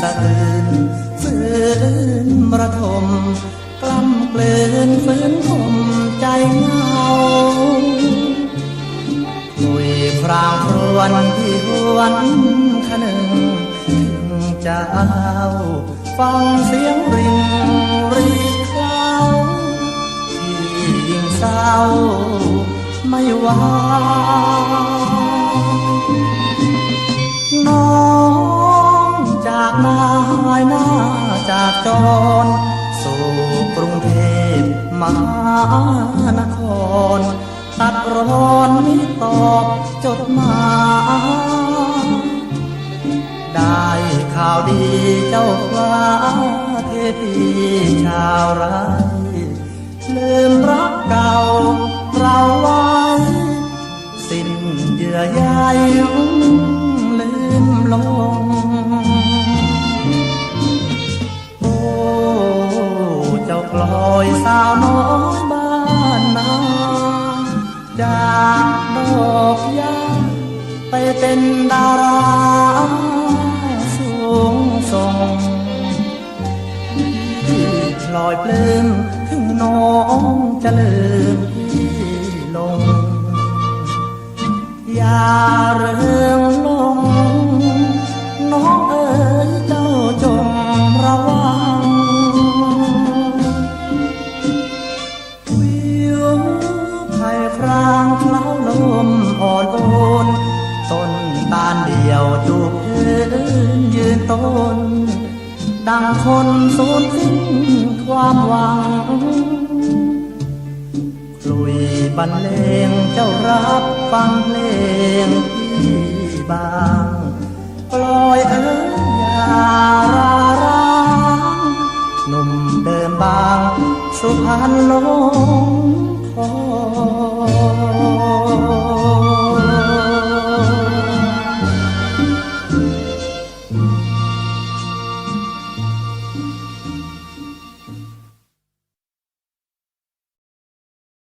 สะอื้นฝืนระทมกล้ำเกลื่นฟื้นทมใจเงาคุยพราวครวนที่หวนขนึงถึงจะเอาฟังเสียงริงรีเคล้าที่ยิงเศร้าไม่ว่า ร สู่กรุงเทพมหานคร ตัดร้อนมิตอบจดหมายได้ข่าวดีเจ้าฟ้าเทพีชาวไร่ลืมรักเก่าเราไว้ สิ้นเยื่อใยลืมลงาวน้อยบ้านนาจากดอกยาไปเป็นดาราสูงส่งลอยปลื้มถึงน้องจะลืมพี่ลง อย่าเรื่อ ต้าเดียวจูบพื้นยืนต้น ดังคนสูญสิ้นความหวังกลุยบรรเลงเจ้ารับฟังเพลงพี่บางปล่อยเอ๋ยอย่าราร้างหนุ่มเดิมบาง สุพรรณลงคอ